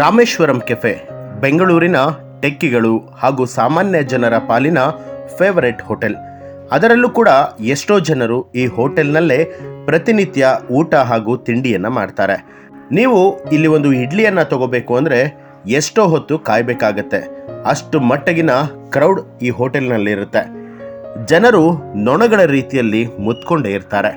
Rameswaram cafe, ಬೆಂಗಳೂರಿನ ಟೆಕ್ಕಿಗಳು ಹಾಗೂ ಸಾಮಾನ್ಯ ಜನರ ಪಾಲಿನ ಫೇವರೆಟ್ ಹೋಟೆಲ್. ಅದರಲ್ಲೂ ಕೂಡ ಎಷ್ಟೋ ಜನರು ಈ ಹೋಟೆಲ್ನಲ್ಲೇ ಪ್ರತಿನಿತ್ಯ ಊಟ ಹಾಗೂ ತಿಂಡಿಯನ್ನು ಮಾಡ್ತಾರೆ. ನೀವು ಇಲ್ಲಿ ಒಂದು ಇಡ್ಲಿಯನ್ನು ತಗೋಬೇಕು ಅಂದರೆ ಎಷ್ಟೋ ಹೊತ್ತು ಕಾಯಬೇಕಾಗತ್ತೆ. ಅಷ್ಟು ಮಟ್ಟಗಿನ ಕ್ರೌಡ್ ಈ ಹೋಟೆಲ್ನಲ್ಲಿರುತ್ತೆ. ಜನರು ನೊಣಗಳ ರೀತಿಯಲ್ಲಿ ಮುತ್ಕೊಂಡೇ ಇರ್ತಾರೆ.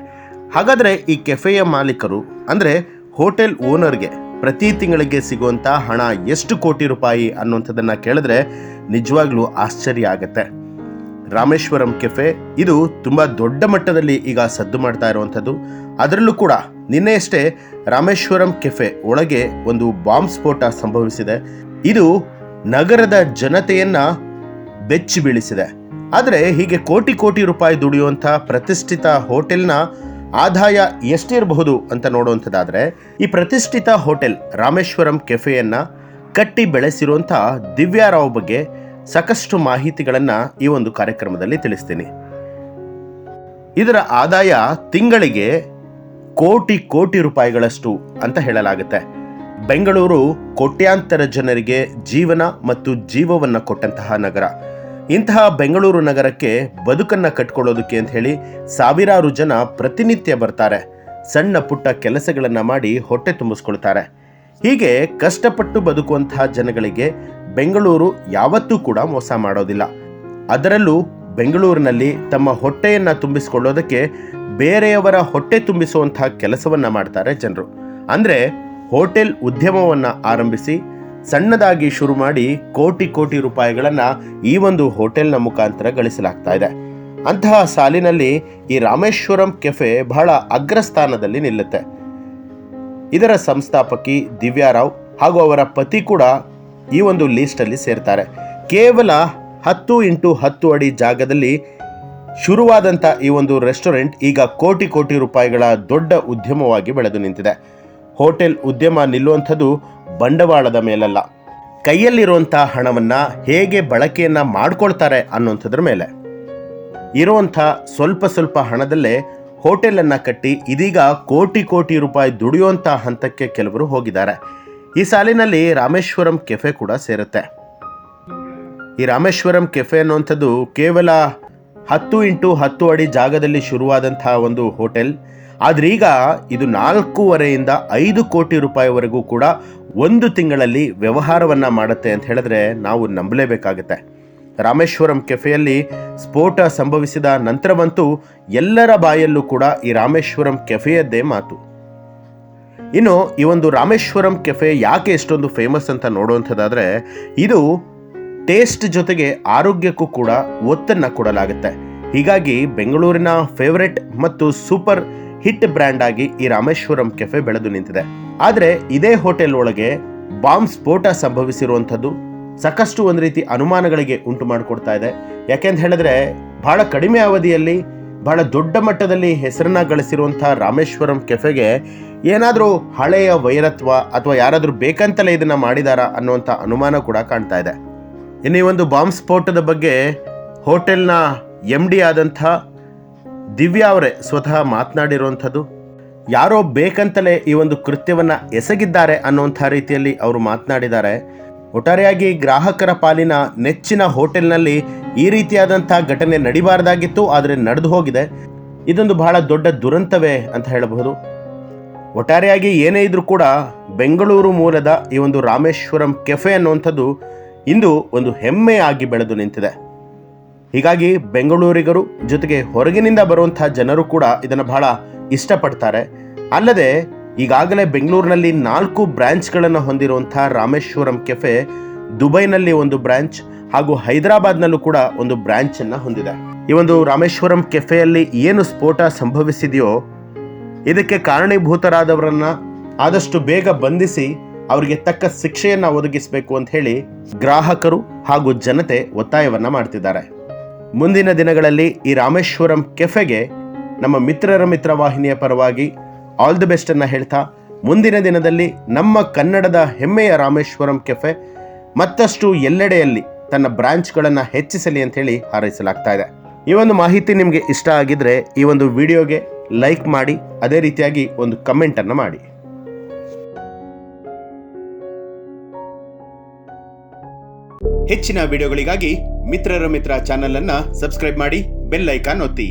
ಹಾಗಾದರೆ ಈ ಕೆಫೆಯ ಮಾಲೀಕರು ಅಂದರೆ ಹೋಟೆಲ್ ಓನರ್ಗೆ ಪ್ರತಿ ತಿಂಗಳಿಗೆ ಸಿಗುವಂಥ ಹಣ ಎಷ್ಟು ಕೋಟಿ ರೂಪಾಯಿ ಅನ್ನುವಂಥದ್ದನ್ನು ಕೇಳಿದ್ರೆ ನಿಜವಾಗ್ಲೂ ಆಶ್ಚರ್ಯ ಆಗುತ್ತೆ. ರಾಮೇಶ್ವರಂ ಕೆಫೆ ಇದು ತುಂಬ ದೊಡ್ಡ ಮಟ್ಟದಲ್ಲಿ ಈಗ ಸದ್ದು ಮಾಡ್ತಾ ಇರುವಂಥದ್ದು. ಅದರಲ್ಲೂ ಕೂಡ ನಿನ್ನೆಯಷ್ಟೇ ರಾಮೇಶ್ವರಂ ಕೆಫೆ ಒಳಗೆ ಒಂದು ಬಾಂಬ್ ಸ್ಫೋಟ ಸಂಭವಿಸಿದೆ. ಇದು ನಗರದ ಜನತೆಯನ್ನ ಬೆಚ್ಚಿ ಬೀಳಿಸಿದೆ ಆದರೆ ಹೀಗೆ ಕೋಟಿ ಕೋಟಿ ರೂಪಾಯಿ ದುಡಿಯುವಂಥ ಪ್ರತಿಷ್ಠಿತ ಹೋಟೆಲ್ನ ಆದಾಯ ಎಷ್ಟಿರಬಹುದು ಅಂತ ನೋಡುವಂಥದ್ದಾದರೆ, ಈ ಪ್ರತಿಷ್ಠಿತ ಹೋಟೆಲ್ ರಾಮೇಶ್ವರಂ ಕೆಫೆಯನ್ನು ಕಟ್ಟಿ ಬೆಳೆಸಿರುವಂಥ ದಿವ್ಯಾರಾವ್ ಬಗ್ಗೆ ಸಾಕಷ್ಟು ಮಾಹಿತಿಗಳನ್ನು ಈ ಒಂದು ಕಾರ್ಯಕ್ರಮದಲ್ಲಿ ತಿಳಿಸ್ತೀನಿ. ಇದರ ಆದಾಯ ತಿಂಗಳಿಗೆ ಕೋಟಿ ಕೋಟಿ ರೂಪಾಯಿಗಳಷ್ಟು ಅಂತ ಹೇಳಲಾಗುತ್ತೆ. ಬೆಂಗಳೂರು ಕೋಟ್ಯಾಂತರ ಜನರಿಗೆ ಜೀವನ ಮತ್ತು ಜೀವವನ್ನು ಕೊಟ್ಟಂತಹ ನಗರ. ಇಂತಹ ಬೆಂಗಳೂರು ನಗರಕ್ಕೆ ಬದುಕನ್ನು ಕಟ್ಕೊಳ್ಳೋದಕ್ಕೆ ಅಂತ ಹೇಳಿ ಸಾವಿರಾರು ಜನ ಪ್ರತಿನಿತ್ಯ ಬರ್ತಾರೆ. ಸಣ್ಣ ಪುಟ್ಟ ಕೆಲಸಗಳನ್ನು ಮಾಡಿ ಹೊಟ್ಟೆ ತುಂಬಿಸ್ಕೊಳ್ತಾರೆ. ಹೀಗೆ ಕಷ್ಟಪಟ್ಟು ಬದುಕುವಂತಹ ಜನಗಳಿಗೆ ಬೆಂಗಳೂರು ಯಾವತ್ತೂ ಕೂಡ ಮೋಸ ಮಾಡೋದಿಲ್ಲ. ಅದರಲ್ಲೂ ಬೆಂಗಳೂರಿನಲ್ಲಿ ತಮ್ಮ ಹೊಟ್ಟೆಯನ್ನು ತುಂಬಿಸಿಕೊಳ್ಳೋದಕ್ಕೆ ಬೇರೆಯವರ ಹೊಟ್ಟೆ ತುಂಬಿಸುವಂತಹ ಕೆಲಸವನ್ನ ಮಾಡ್ತಾರೆ ಜನರು. ಅಂದರೆ ಹೋಟೆಲ್ ಉದ್ಯಮವನ್ನು ಆರಂಭಿಸಿ ಸಣ್ಣದಾಗಿ ಶುರು ಮಾಡಿ ಕೋಟಿ ಕೋಟಿ ರೂಪಾಯಿಗಳನ್ನು ಈ ಒಂದು ಹೋಟೆಲ್ನ ಮುಖಾಂತರ ಗಳಿಸಲಾಗ್ತಾ ಇದೆ. ಅಂತಹ ಸಾಲಿನಲ್ಲಿ ಈ ರಾಮೇಶ್ವರಂ ಕೆಫೆ ಬಹಳ ಅಗ್ರಸ್ಥಾನದಲ್ಲಿ ನಿಲ್ಲುತ್ತೆ. ಇದರ ಸಂಸ್ಥಾಪಕಿ ದಿವ್ಯಾರಾವ್ ಹಾಗೂ ಅವರ ಪತಿ ಕೂಡ ಈ ಒಂದು ಲೀಸ್ಟಲ್ಲಿ ಸೇರ್ತಾರೆ. ಕೇವಲ ಹತ್ತು ಇಂಟು ಹತ್ತು ಅಡಿ ಜಾಗದಲ್ಲಿ ಶುರುವಾದಂಥ ಈ ಒಂದು ರೆಸ್ಟೋರೆಂಟ್ ಈಗ ಕೋಟಿ ಕೋಟಿ ರೂಪಾಯಿಗಳ ದೊಡ್ಡ ಉದ್ಯಮವಾಗಿ ಬೆಳೆದು ನಿಂತಿದೆ. ಹೋಟೆಲ್ ಉದ್ಯಮ ನಿಲ್ಲುವಂಥದ್ದು ಬಂಡವಾಳದ ಮೇಲಲ್ಲ. ಕೈಯಲ್ಲಿರುವಂಥ ಹಣವನ್ನು ಹೇಗೆ ಬಳಕೆಯನ್ನು ಮಾಡ್ಕೊಳ್ತಾರೆ ಅನ್ನುವಂಥದ್ರ ಮೇಲೆ. ಇರುವಂಥ ಸ್ವಲ್ಪ ಸ್ವಲ್ಪ ಹಣದಲ್ಲೇ ಹೋಟೆಲನ್ನು ಕಟ್ಟಿ ಇದೀಗ ಕೋಟಿ ಕೋಟಿ ರೂಪಾಯಿ ದುಡಿಯುವಂಥ ಹಂತಕ್ಕೆ ಕೆಲವರು ಹೋಗಿದ್ದಾರೆ. ಈ ಸಾಲಿನಲ್ಲಿ ರಾಮೇಶ್ವರಂ ಕೆಫೆ ಕೂಡ ಸೇರುತ್ತೆ. ಈ ರಾಮೇಶ್ವರಂ ಕೆಫೆ ಅನ್ನುವಂಥದ್ದು ಕೇವಲ ಹತ್ತು ಇಂಟು ಹತ್ತು ಅಡಿ ಜಾಗದಲ್ಲಿ ಶುರುವಾದಂತಹ ಒಂದು ಹೋಟೆಲ್. ಆದ್ರೀಗ ಇದು ನಾಲ್ಕೂವರೆಯಿಂದ ಐದು ಕೋಟಿ ರೂಪಾಯಿವರೆಗೂ ಕೂಡ ಒಂದು ತಿಂಗಳಲ್ಲಿ ವ್ಯವಹಾರವನ್ನ ಮಾಡುತ್ತೆ ಅಂತ ಹೇಳಿದ್ರೆ ನಾವು ನಂಬಲೇಬೇಕಾಗುತ್ತೆ. ರಾಮೇಶ್ವರಂ ಕೆಫೆಯಲ್ಲಿ ಸ್ಫೋಟ ಸಂಭವಿಸಿದ ನಂತರವಂತೂ ಎಲ್ಲರ ಬಾಯಲ್ಲೂ ಕೂಡ ಈ ರಾಮೇಶ್ವರಂ ಕೆಫೆಯದ್ದೇ ಮಾತು. ಇನ್ನು ಈ ಒಂದು ರಾಮೇಶ್ವರಂ ಕೆಫೆ ಯಾಕೆ ಎಷ್ಟೊಂದು ಫೇಮಸ್ ಅಂತ ನೋಡುವಂಥದ್ದಾದರೆ ಇದು ಟೇಸ್ಟ್ ಜೊತೆಗೆ ಆರೋಗ್ಯಕ್ಕೂ ಕೂಡ ಒತ್ತನ್ನು ಕೊಡಲಾಗುತ್ತೆ. ಹೀಗಾಗಿ ಬೆಂಗಳೂರಿನ ಫೇವರೆಟ್ ಮತ್ತು ಸೂಪರ್ ಹಿಟ್ ಬ್ರ್ಯಾಂಡ್ ಆಗಿ ಈ ರಾಮೇಶ್ವರಂ ಕೆಫೆ ಬೆಳೆದು ನಿಂತಿದೆ. ಆದರೆ ಇದೇ ಹೋಟೆಲ್ ಒಳಗೆ ಬಾಂಬ್ ಸ್ಫೋಟ ಸಂಭವಿಸಿರುವಂಥದ್ದು ಸಾಕಷ್ಟು ಒಂದು ರೀತಿ ಅನುಮಾನಗಳಿಗೆ ಉಂಟು ಮಾಡಿಕೊಡ್ತಾ ಇದೆ. ಯಾಕೆಂತ ಹೇಳಿದ್ರೆ ಬಹಳ ಕಡಿಮೆ ಅವಧಿಯಲ್ಲಿ ಬಹಳ ದೊಡ್ಡ ಮಟ್ಟದಲ್ಲಿ ಹೆಸರನ್ನ ಗಳಿಸಿರುವಂಥ ರಾಮೇಶ್ವರಂ ಕೆಫೆಗೆ ಏನಾದರೂ ಹಳೆಯ ವೈರತ್ವ ಅಥವಾ ಯಾರಾದರೂ ಬೇಕಂತಲೇ ಇದನ್ನ ಮಾಡಿದಾರಾ ಅನ್ನುವಂಥ ಅನುಮಾನ ಕೂಡ ಕಾಣ್ತಾ ಇದೆ. ಇನ್ನು ಒಂದು ಬಾಂಬ್ ಸ್ಫೋಟದ ಬಗ್ಗೆ ಹೋಟೆಲ್ನ ಎಂ ಡಿ ಆದಂಥ ದಿವ್ಯಾ ಅವರೇ ಸ್ವತಃ ಮಾತನಾಡಿರುವಂಥದ್ದು, ಯಾರೋ ಬೇಕಂತಲೇ ಈ ಒಂದು ಕೃತ್ಯವನ್ನು ಎಸಗಿದ್ದಾರೆ ಅನ್ನುವಂಥ ರೀತಿಯಲ್ಲಿ ಅವರು ಮಾತನಾಡಿದ್ದಾರೆ. ಒಟ್ಟಾರೆಯಾಗಿ ಗ್ರಾಹಕರ ಪಾಲಿನ ನೆಚ್ಚಿನ ಹೋಟೆಲ್ನಲ್ಲಿ ಈ ರೀತಿಯಾದಂಥ ಘಟನೆ ನಡಿಬಾರ್ದಾಗಿತ್ತು, ಆದರೆ ನಡೆದು ಹೋಗಿದೆ. ಇದೊಂದು ಬಹಳ ದೊಡ್ಡ ದುರಂತವೇ ಅಂತ ಹೇಳಬಹುದು. ಒಟ್ಟಾರೆಯಾಗಿ ಏನೇ ಇದ್ರೂ ಕೂಡ ಬೆಂಗಳೂರು ಮೂಲದ ಈ ಒಂದು ರಾಮೇಶ್ವರಂ ಕೆಫೆ ಅನ್ನುವಂಥದ್ದು ಇಂದು ಒಂದು ಹೆಮ್ಮೆಯಾಗಿ ಬೆಳೆದು ನಿಂತಿದೆ. ಹೀಗಾಗಿ ಬೆಂಗಳೂರಿಗರು ಜೊತೆಗೆ ಹೊರಗಿನಿಂದ ಬರುವಂತಹ ಜನರು ಕೂಡ ಇದನ್ನು ಬಹಳ ಇಷ್ಟಪಡ್ತಾರೆ. ಅಲ್ಲದೆ ಈಗಾಗಲೇ ಬೆಂಗಳೂರಿನಲ್ಲಿ ನಾಲ್ಕು ಬ್ರ್ಯಾಂಚ್ಗಳನ್ನು ಹೊಂದಿರುವಂಥ ರಾಮೇಶ್ವರಂ ಕೆಫೆ ದುಬೈನಲ್ಲಿ ಒಂದು ಬ್ರ್ಯಾಂಚ್ ಹಾಗೂ ಹೈದರಾಬಾದ್ನಲ್ಲೂ ಕೂಡ ಒಂದು ಬ್ರಾಂಚ್ ಅನ್ನ ಹೊಂದಿದೆ. ಈ ಒಂದು ರಾಮೇಶ್ವರಂ ಕೆಫೆಯಲ್ಲಿ ಏನು ಸ್ಫೋಟ ಸಂಭವಿಸಿದೆಯೋ ಇದಕ್ಕೆ ಕಾರಣೀಭೂತರಾದವರನ್ನ ಆದಷ್ಟು ಬೇಗ ಬಂಧಿಸಿ ಅವರಿಗೆ ತಕ್ಕ ಶಿಕ್ಷೆಯನ್ನು ಒದಗಿಸಬೇಕು ಅಂತ ಹೇಳಿ ಗ್ರಾಹಕರು ಹಾಗೂ ಜನತೆ ಒತ್ತಾಯವನ್ನ ಮಾಡ್ತಿದ್ದಾರೆ. ಮುಂದಿನ ದಿನಗಳಲ್ಲಿ ಈ ರಾಮೇಶ್ವರಂ ಕೆಫೆಗೆ ನಮ್ಮ ಮಿತ್ರರ ಮಿತ್ರ ವಾಹಿನಿಯ ಪರವಾಗಿ ಆಲ್ ದಿ ಬೆಸ್ಟ್ ಅನ್ನ ಹೇಳ್ತಾ ಮುಂದಿನ ದಿನದಲ್ಲಿ ನಮ್ಮ ಕನ್ನಡದ ಹೆಮ್ಮೆಯ ರಾಮೇಶ್ವರಂ ಕೆಫೆ ಮತ್ತಷ್ಟು ಎಲ್ಲೆಡೆಯಲ್ಲಿ ತನ್ನ ಬ್ರಾಂಚ್ಗಳನ್ನು ಹೆಚ್ಚಿಸಲಿ ಅಂತ ಹೇಳಿ ಹಾರೈಸಲಾಗ್ತಾ ಇದೆ. ಈ ಒಂದು ಮಾಹಿತಿ ನಿಮಗೆ ಇಷ್ಟ ಆಗಿದ್ರೆ ಈ ಒಂದು ವಿಡಿಯೋಗೆ ಲೈಕ್ ಮಾಡಿ, ಅದೇ ರೀತಿಯಾಗಿ ಒಂದು ಕಮೆಂಟನ್ನು ಮಾಡಿ. ಹೆಚ್ಚಿನ ವಿಡಿಯೋಗಳಿಗಾಗಿ ಮಿತ್ರರ ಮಿತ್ರ ಚಾನೆಲ್ ಅನ್ನ ಸಬ್ಸ್ಕ್ರೈಬ್ ಮಾಡಿ ಬೆಲ್ ಐಕಾನ್ ಒತ್ತಿ.